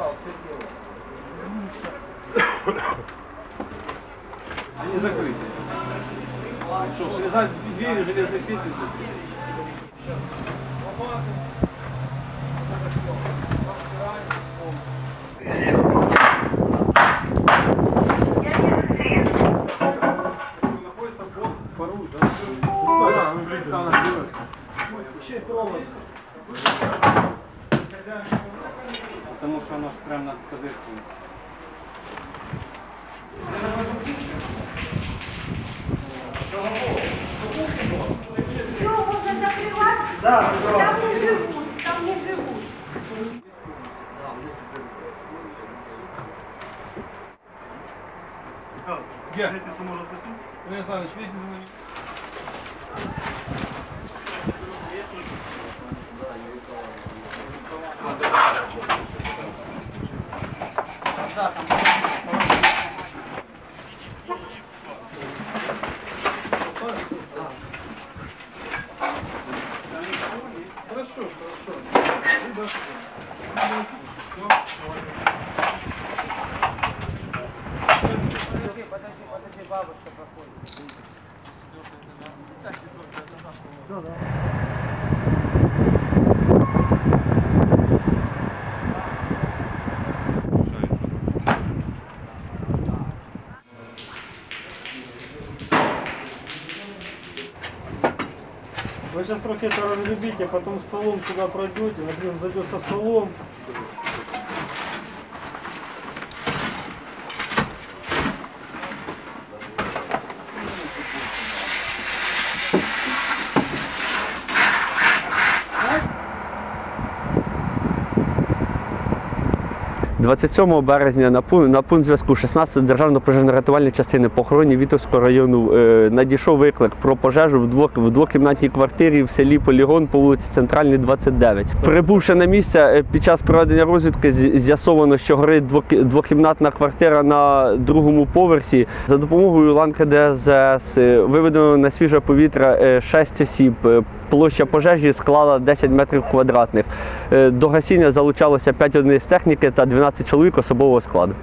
Они закрыты. Что, срезать двери, железные петли? Находится под пару, Тому що воно ж прямо над позицією. Все, можно закрывать? Да, Там не живут, там не живут. Где? Лестницу можно спустить? Ну, я знаю, лестница на Хорошо, хорошо. Ну, да, всё. Подожди, подожди, подожди, бабушка проходить. Вы сейчас трохи это разлюбите, потом столом сюда пройдете, например, зайдет со столом. – 27 березня на пункт, на пункт зв'язку 16 державної пожежно-рятувальної частини по охороні Вітовського району е, надійшов виклик про пожежу в, двох, в двокімнатній квартирі в селі Полігон по вулиці Центральній, 29. Прибувши на місце, е, під час проведення розвідки з'ясовано, що горить двокі- двокімнатна квартира на другому поверсі. За допомогою ланки ДСЗ е, виведено на свіже повітря 6 осіб. Е, Площа пожежі склала 10 метрів квадратних. До гасіння залучалося 5 одиниць техніки та 12 чоловік особового складу.